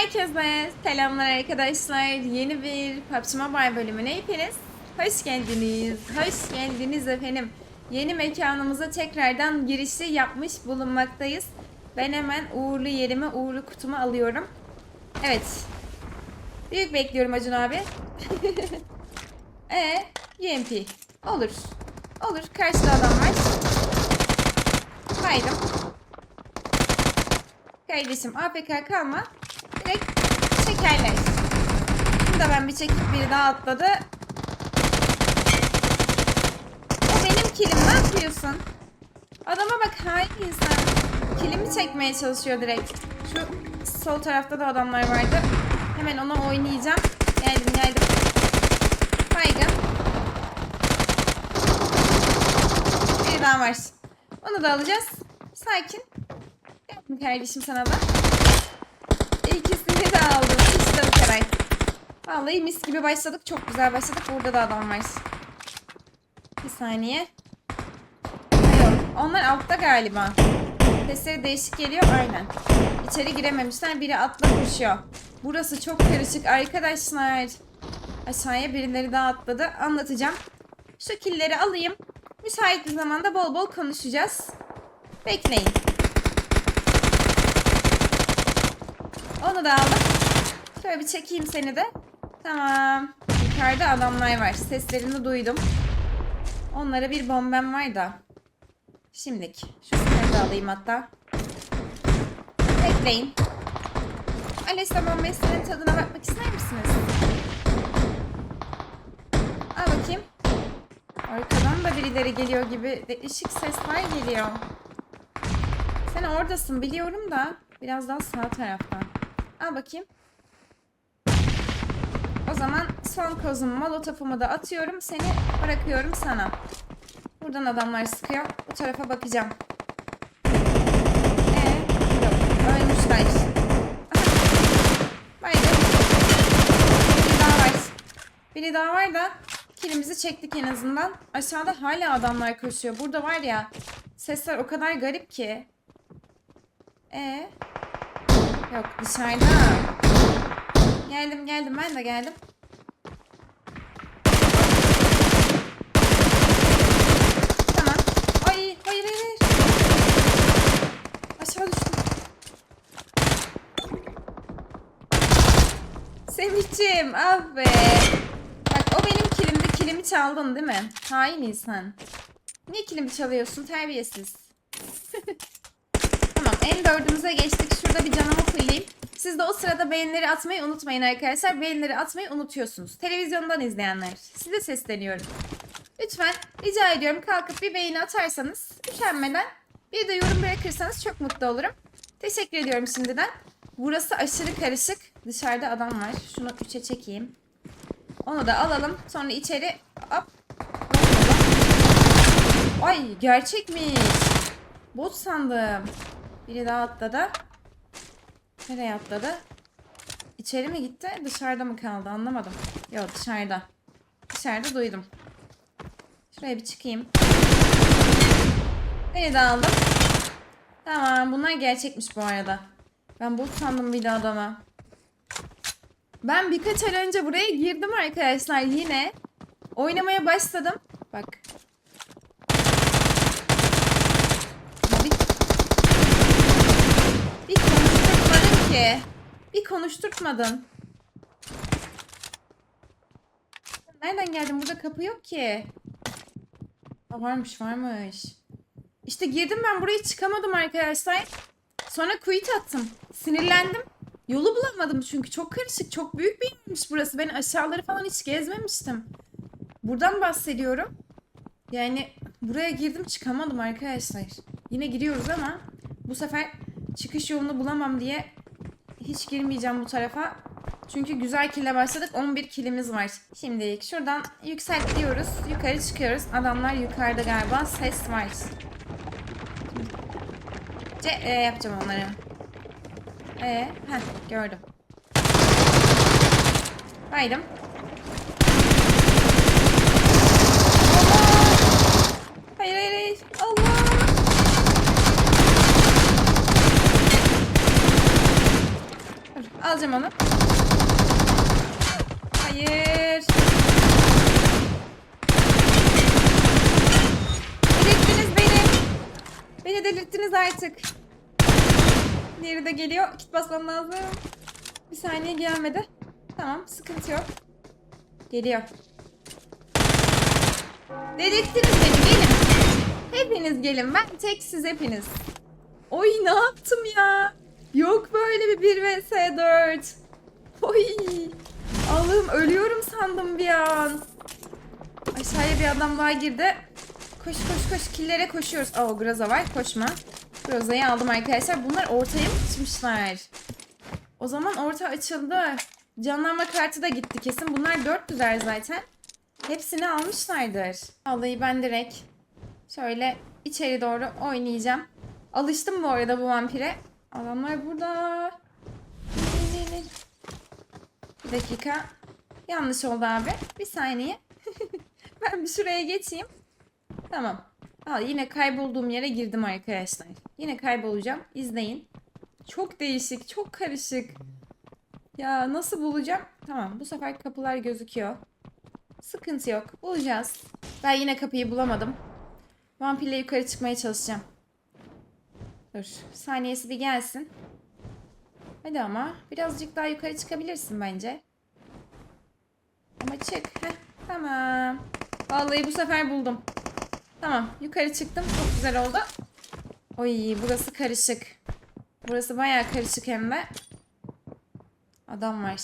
Herkese selamlar arkadaşlar. Yeni bir PUBG Mobile bölümüne hepiniz hoş geldiniz. Hoş geldiniz efendim. Yeni mekanımıza tekrardan girişi yapmış bulunmaktayız. Ben hemen uğurlu yerime, uğurlu kutumu alıyorum. Evet. Büyük bekliyorum Acun abi. e UMP. Olur. Olur. Karşıda adam var. Haydım. Kardeşim APK kalma. Direkt çekerler. Bunu da ben bir çekip biri daha atladı. O benim kilim ne yapıyorsun? Adama bak hain insan. Kilimi çekmeye çalışıyor direkt. Şu sol tarafta da adamlar vardı. Hemen ona oynayacağım. Geldim geldim. Baygın. Bir daha var. Onu da alacağız. Sakin. Kardeşim sana da. İkisini de aldım. İşte bu kadar. Vallahi mis gibi başladık. Çok güzel başladık. Burada da adam var. Bir saniye. Yok. Onlar altta galiba. Sesleri değişik geliyor. Aynen. İçeri girememişler. Biri atla koşuyor. Burası çok karışık arkadaşlar. Aşağıya birileri daha atladı. Anlatacağım. Şu killeri alayım. Müsait bir zamanda bol bol konuşacağız. Bekleyin. Onu da aldım. Şöyle bir çekeyim seni de. Tamam. Yukarıda adamlar var. Seslerini duydum. Onlara bir bombem var da. Şimdilik. Şu sınırı da alayım hatta. Bekleyin. Alesta bombesinin tadına bakmak ister misiniz? Al bakayım. Arkadan da birileri geliyor gibi değişik sesler geliyor. Sen oradasın biliyorum da biraz daha sağ taraftan. Al bakayım. O zaman son kozum molotofumu da atıyorum. Seni bırakıyorum sana. Buradan adamlar sıkıyor. Bu tarafa bakacağım. Ee, yok. Ölmüşler. Baygın. Biri daha var. Biri daha var da kilimizi çektik en azından. Aşağıda hala adamlar koşuyor. Burada var ya sesler o kadar garip ki. Ee, Yok dışarıda. Geldim geldim ben de geldim. Tamam. Ay hayır hayır. Aşağı düştüm. Semihciğim ah be. Bak o benim kilimdi kilimi çaldın değil mi? Hain insan. Niye kilimi çalıyorsun terbiyesiz. Tamam en dördümüze geçtik. Şurada bir canımı fullleyeyim. Siz de o sırada beğenileri atmayı unutmayın arkadaşlar. Beğenileri atmayı unutuyorsunuz. Televizyondan izleyenler. Size sesleniyorum. Lütfen rica ediyorum kalkıp bir beğeni atarsanız üşenmeden bir de yorum bırakırsanız çok mutlu olurum. Teşekkür ediyorum şimdiden. Burası aşırı karışık. Dışarıda adam var. Şunu 3'e çekeyim. Onu da alalım. Sonra içeri hop. Ay gerçekmiş. Bot sandım. Biri daha atladı. Nereye atladı? İçeri mi gitti? Dışarıda mı kaldı? Anlamadım. Yok dışarıda. Dışarıda duydum. Şuraya bir çıkayım. Beni de aldım. Tamam bunlar gerçekmiş bu arada. Ben bot sandım bir de adama. Ben birkaç ay önce buraya girdim arkadaşlar yine. Oynamaya başladım. Bak. Bir, bir konuşturtmadın ki. Bir konuşturtmadın. Nereden geldin? Burada kapı yok ki. Aa, varmış varmış. İşte girdim ben buraya çıkamadım arkadaşlar. Sonra quit attım. Sinirlendim. Yolu bulamadım çünkü çok karışık, çok büyük bir yermiş burası. Ben aşağıları falan hiç gezmemiştim. Buradan bahsediyorum. Yani buraya girdim çıkamadım arkadaşlar. Yine giriyoruz ama bu sefer çıkış yolunu bulamam diye hiç girmeyeceğim bu tarafa. Çünkü güzel kille başladık. 11 kilimiz var. Şimdilik şuradan yükseltiyoruz. Yukarı çıkıyoruz. Adamlar yukarıda galiba. Ses var. C e, yapacağım onları. E, heh, gördüm. Baydım. Allah! Hayır hayır hayır. Allah! Dur, Alacağım onu. Hayır. Delirttiniz beni. Beni delirttiniz artık. Diğeri de geliyor. Kit basmam lazım. Bir saniye gelmedi. Tamam sıkıntı yok. Geliyor. Delirttiniz beni gelin. Hepiniz gelin. Ben tek siz hepiniz. Oy ne yaptım ya? Yok böyle bir 1 vs 4. Oy. Allah'ım ölüyorum sandım bir an. Aşağıya bir adam daha girdi. Koş koş koş killere koşuyoruz. Oo Groza var koşma. Groza'yı aldım arkadaşlar. Bunlar ortaya mı çıkmışlar? O zaman orta açıldı. Canlanma kartı da gitti kesin. Bunlar 400'ler zaten. Hepsini almışlardır. Vallahi ben direkt şöyle içeri doğru oynayacağım. Alıştım bu arada bu vampire. Adamlar burada. Bir dakika. Yanlış oldu abi. Bir saniye. ben bir şuraya geçeyim. Tamam. Aa, yine kaybolduğum yere girdim arkadaşlar. Yine kaybolacağım. İzleyin. Çok değişik, çok karışık. Ya nasıl bulacağım? Tamam, bu sefer kapılar gözüküyor. Sıkıntı yok. Bulacağız. Ben yine kapıyı bulamadım. Vampirle yukarı çıkmaya çalışacağım. Dur. Saniyesi bir gelsin. Hadi ama. Birazcık daha yukarı çıkabilirsin bence. Ama çık. Heh, tamam. Vallahi bu sefer buldum. Tamam. Yukarı çıktım. Çok güzel oldu. Oy burası karışık. Burası bayağı karışık hem de. Adam var.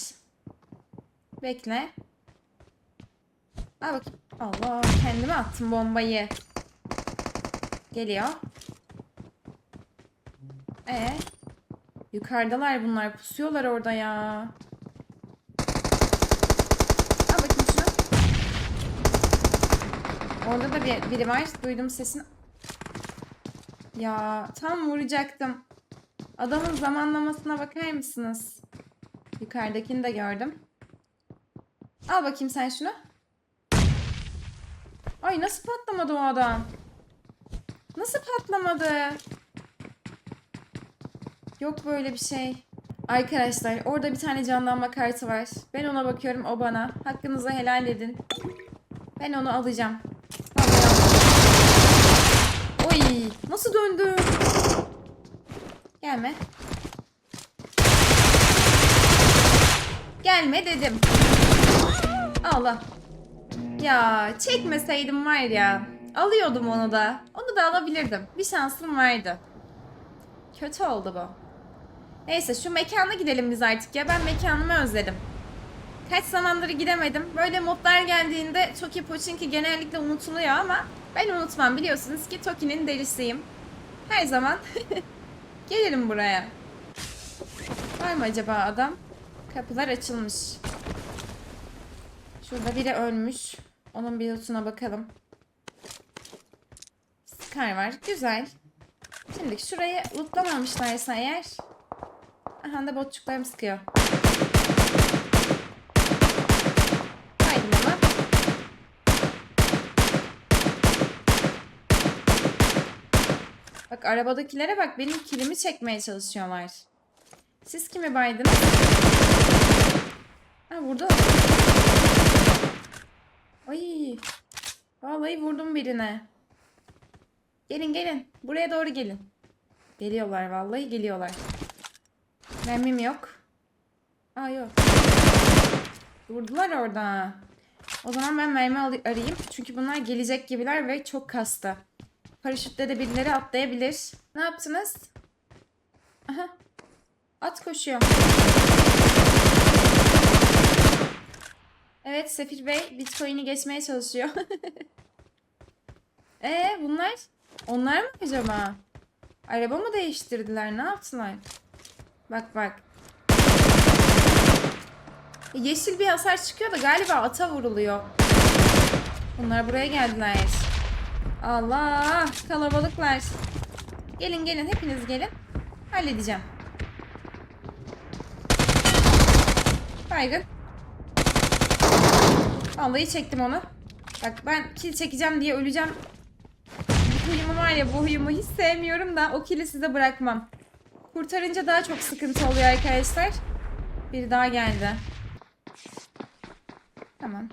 Bekle. Al bakayım. Allah kendime attım bombayı. Geliyor. E Yukarıdalar bunlar. Pusuyorlar orada ya. Al bakayım şunu. Orada da bir, biri var. Duydum sesini. Ya tam vuracaktım. Adamın zamanlamasına bakar mısınız? Yukarıdakini de gördüm. Al bakayım sen şunu. Ay nasıl patlamadı o adam? Nasıl patlamadı? Yok böyle bir şey. Arkadaşlar orada bir tane canlanma kartı var. Ben ona bakıyorum o bana. Hakkınızı helal edin. Ben onu alacağım. Oy nasıl döndü? Gelme. Gelme dedim. Allah. Ya çekmeseydim var ya. Alıyordum onu da. Onu da alabilirdim. Bir şansım vardı. Kötü oldu bu. Neyse şu mekana gidelim biz artık ya. Ben mekanımı özledim. Kaç zamandır gidemedim. Böyle modlar geldiğinde Toki Pochinki genellikle unutuluyor ama ben unutmam. Biliyorsunuz ki Toki'nin delisiyim. Her zaman gelirim buraya. Var mı acaba adam? Kapılar açılmış. Şurada biri ölmüş. Onun bir lootuna bakalım. Scar var. Güzel. Şimdi şurayı lootlamamışlarsa eğer. Aha da botçuklarım sıkıyor. Haydi baba. Bak arabadakilere bak benim kilimi çekmeye çalışıyorlar. Siz kimi baydınız? Ha burada. Ay. Vallahi vurdum birine. Gelin gelin. Buraya doğru gelin. Geliyorlar vallahi geliyorlar. Mermim yok. Aa yok. Vurdular orada. O zaman ben mermi arayayım. Çünkü bunlar gelecek gibiler ve çok kasta. Paraşütle de birileri atlayabilir. Ne yaptınız? Aha. At koşuyor. Evet Sefir Bey Bitcoin'i geçmeye çalışıyor. Ee bunlar? Onlar mı acaba? Araba mı değiştirdiler? Ne yaptılar? Bak bak. E, Yeşil bir hasar çıkıyor da galiba ata vuruluyor. Bunlar buraya geldiler. Allah kalabalıklar. Gelin gelin hepiniz gelin. Halledeceğim. Baygın. Vallahi çektim onu. Bak ben kill çekeceğim diye öleceğim. Bu huyumu var ya bu huyumu hiç sevmiyorum da o kill'i size bırakmam. Kurtarınca daha çok sıkıntı oluyor arkadaşlar. Biri daha geldi. Tamam.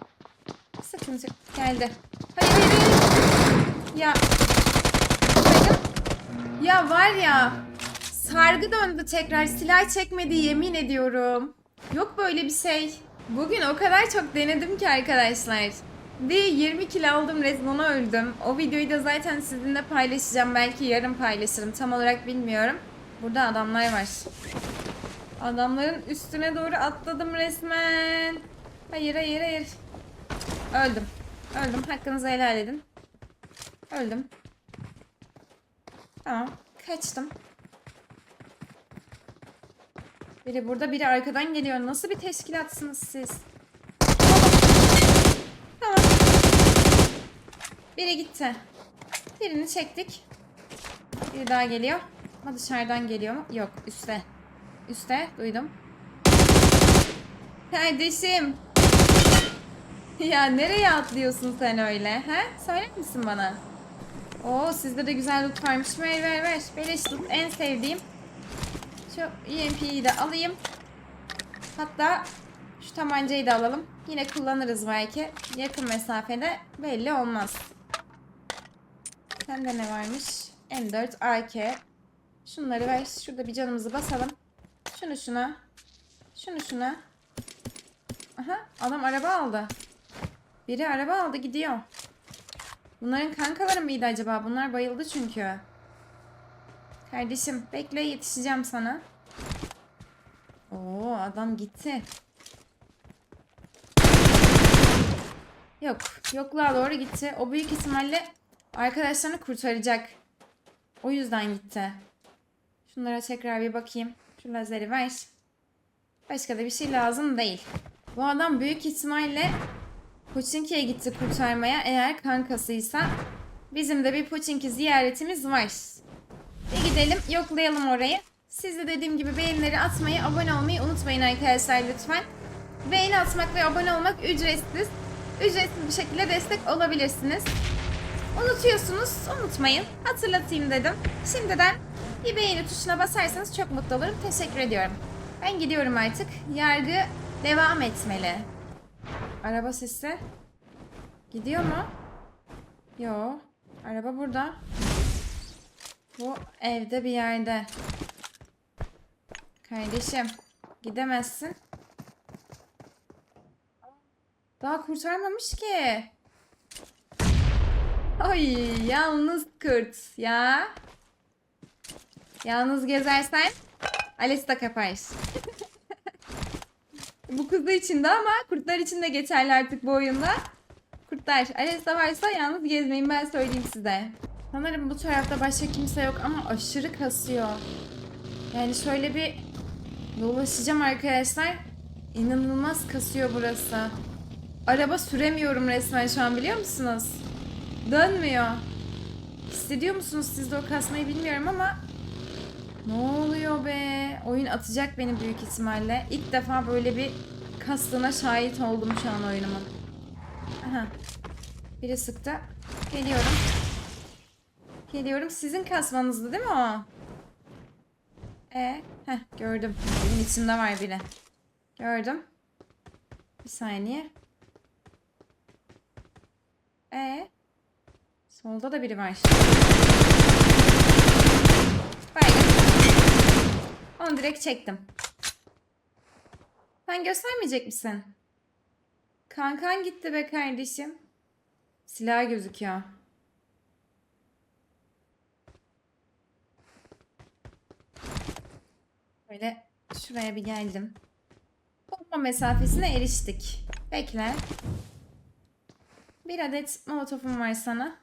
Sıkıntı. Geldi. Hayır hayır hayır. Ya. Bakın. Ya var ya. Sargı döndü tekrar. Silah çekmedi yemin ediyorum. Yok böyle bir şey. Bugün o kadar çok denedim ki arkadaşlar. Bir 20 kilo aldım resmen ona öldüm. O videoyu da zaten sizinle paylaşacağım. Belki yarın paylaşırım. Tam olarak bilmiyorum. Burada adamlar var. Adamların üstüne doğru atladım resmen. Hayır hayır hayır. Öldüm. Öldüm. Hakkınızı helal edin. Öldüm. Tamam. Kaçtım. Biri burada biri arkadan geliyor. Nasıl bir teşkilatsınız siz? Tamam. Biri gitti. Birini çektik. Biri daha geliyor. Ama dışarıdan geliyor mu? Yok üstte. Üste duydum. Kardeşim. Ya nereye atlıyorsun sen öyle? He? Söyler misin bana? Oo sizde de güzel loot varmış. Ver ver ver. Beleş loot en sevdiğim. Şu EMP'yi de alayım. Hatta şu tabancayı da alalım. Yine kullanırız belki. Yakın mesafede belli olmaz. Sende ne varmış? M4 AK. Şunları ver. Şurada bir canımızı basalım. Şunu şuna. Şunu şuna. Aha adam araba aldı. Biri araba aldı gidiyor. Bunların kankaları mıydı acaba? Bunlar bayıldı çünkü. Kardeşim bekle yetişeceğim sana. Oo adam gitti. Yok. Yokluğa doğru gitti. O büyük ihtimalle arkadaşlarını kurtaracak. O yüzden gitti. Şunlara tekrar bir bakayım. Şu lazeri ver. Başka da bir şey lazım değil. Bu adam büyük ihtimalle Pochinki'ye gitti kurtarmaya. Eğer kankasıysa bizim de bir Pochinki ziyaretimiz var. Bir gidelim yoklayalım orayı. Siz de dediğim gibi beğenileri atmayı, abone olmayı unutmayın arkadaşlar lütfen. Beğeni atmak ve abone olmak ücretsiz. Ücretsiz bir şekilde destek olabilirsiniz. Unutuyorsunuz, unutmayın. Hatırlatayım dedim. Şimdiden bir beğeni tuşuna basarsanız çok mutlu olurum. Teşekkür ediyorum. Ben gidiyorum artık. Yargı devam etmeli. Araba sesi. Gidiyor mu? Yo. Araba burada. Bu evde bir yerde. Kardeşim. Gidemezsin. Daha kurtarmamış ki. Ay yalnız kurt ya. Yalnız gezersen Alesta kaparsın. bu kuzu için de ama kurtlar için de geçerli artık bu oyunda. Kurtlar Alesta varsa yalnız gezmeyin ben söyleyeyim size. Sanırım bu tarafta başka kimse yok ama aşırı kasıyor. Yani şöyle bir dolaşacağım arkadaşlar. İnanılmaz kasıyor burası. Araba süremiyorum resmen şu an biliyor musunuz? Dönmüyor. Hissediyor musunuz siz de o kasmayı bilmiyorum ama ne oluyor be? Oyun atacak beni büyük ihtimalle. İlk defa böyle bir kastığına şahit oldum şu an oyunumun. Aha. Biri sıktı. Geliyorum. Geliyorum. Sizin kasmanızdı değil mi o? E, heh gördüm. Evin içinde var biri. Gördüm. Bir saniye. E, solda da biri var. Baygın. Onu direkt çektim. Sen göstermeyecek misin? Kankan gitti be kardeşim. Silah gözüküyor. Böyle şuraya bir geldim. Bomba mesafesine eriştik. Bekle. Bir adet molotofum var sana.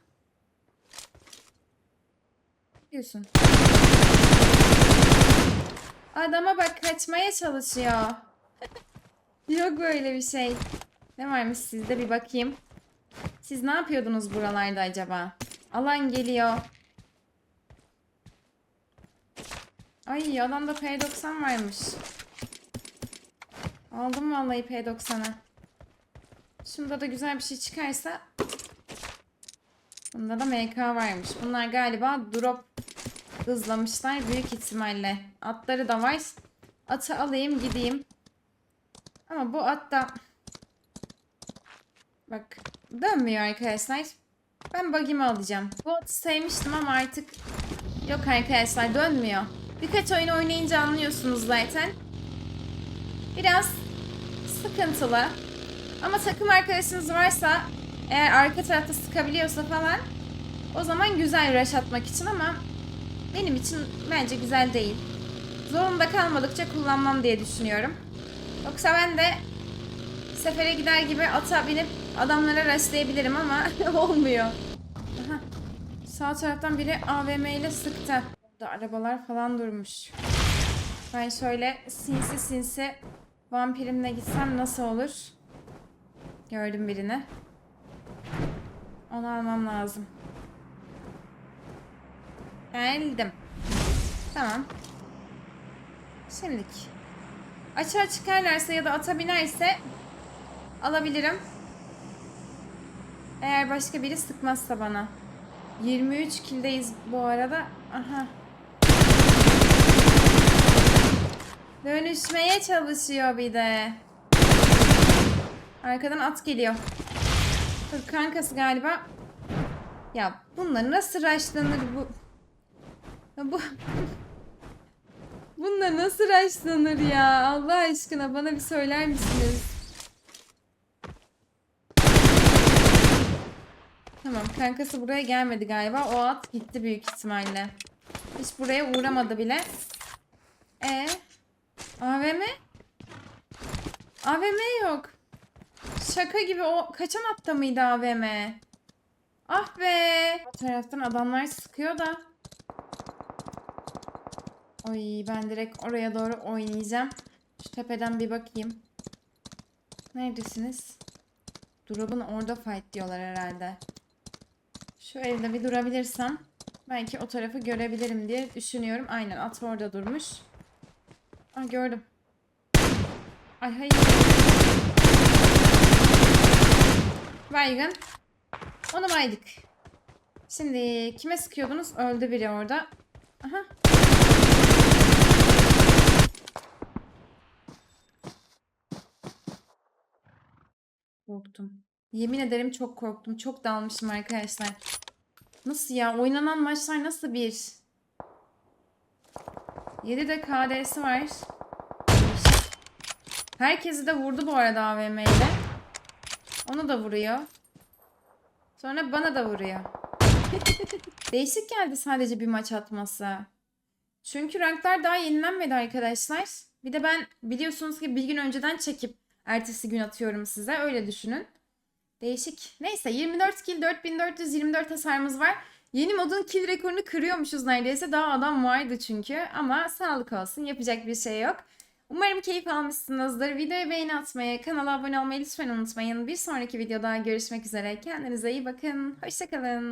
Diyorsun. Adama bak kaçmaya çalışıyor. Yok böyle bir şey. Ne varmış sizde bir bakayım. Siz ne yapıyordunuz buralarda acaba? Alan geliyor. Ay adamda P90 varmış. Aldım vallahi P90'ı. Şunda da güzel bir şey çıkarsa. Bunda da MK varmış. Bunlar galiba drop hızlamışlar büyük ihtimalle. Atları da var. Atı alayım gideyim. Ama bu at da bak dönmüyor arkadaşlar. Ben bug'imi alacağım. Bu atı sevmiştim ama artık yok arkadaşlar dönmüyor. Birkaç oyun oynayınca anlıyorsunuz zaten. Biraz sıkıntılı. Ama takım arkadaşınız varsa eğer arka tarafta sıkabiliyorsa falan o zaman güzel rush atmak için ama benim için bence güzel değil. Zorunda kalmadıkça kullanmam diye düşünüyorum. Yoksa ben de sefere gider gibi ata binip adamlara rushlayabilirim ama olmuyor. Aha. Sağ taraftan biri AVM ile sıktı. Burada arabalar falan durmuş. Ben şöyle sinsi sinsi vampirimle gitsem nasıl olur? Gördüm birini. Onu almam lazım. Geldim. Tamam. Şimdilik. Açığa çıkarlarsa ya da ata binerse alabilirim. Eğer başka biri sıkmazsa bana. 23 kildeyiz bu arada. Aha. Dönüşmeye çalışıyor bir de. Arkadan at geliyor. Kankası galiba. Ya bunlar nasıl raşlanır bu? Bu Bunlar nasıl raşlanır ya? Allah aşkına bana bir söyler misiniz? Tamam kankası buraya gelmedi galiba. O at gitti büyük ihtimalle. Hiç buraya uğramadı bile. E AVM? AVM yok. Şaka gibi o kaçan atta mıydı AVM? Ah be. O taraftan adamlar sıkıyor da. Oy ben direkt oraya doğru oynayacağım. Şu tepeden bir bakayım. Neredesiniz? Drop'un orada fight diyorlar herhalde. Şu evde bir durabilirsem belki o tarafı görebilirim diye düşünüyorum. Aynen at orada durmuş. Aa gördüm. Ay hayır. Baygın. Onu baydık. Şimdi kime sıkıyordunuz? Öldü biri orada. Aha. Korktum. Yemin ederim çok korktum. Çok dalmışım arkadaşlar. Nasıl ya? Oynanan maçlar nasıl bir? 7 de KD'si var. Herkesi de vurdu bu arada AVM ile. Onu da vuruyor. Sonra bana da vuruyor. Değişik geldi sadece bir maç atması. Çünkü ranklar daha yenilenmedi arkadaşlar. Bir de ben biliyorsunuz ki bir gün önceden çekip ertesi gün atıyorum size. Öyle düşünün. Değişik. Neyse 24 kill 4424 hasarımız var. Yeni modun kill rekorunu kırıyormuşuz neredeyse. Daha adam vardı çünkü. Ama sağlık olsun. Yapacak bir şey yok. Umarım keyif almışsınızdır. Videoyu beğeni atmayı, kanala abone olmayı lütfen unutmayın. Bir sonraki videoda görüşmek üzere. Kendinize iyi bakın. Hoşçakalın.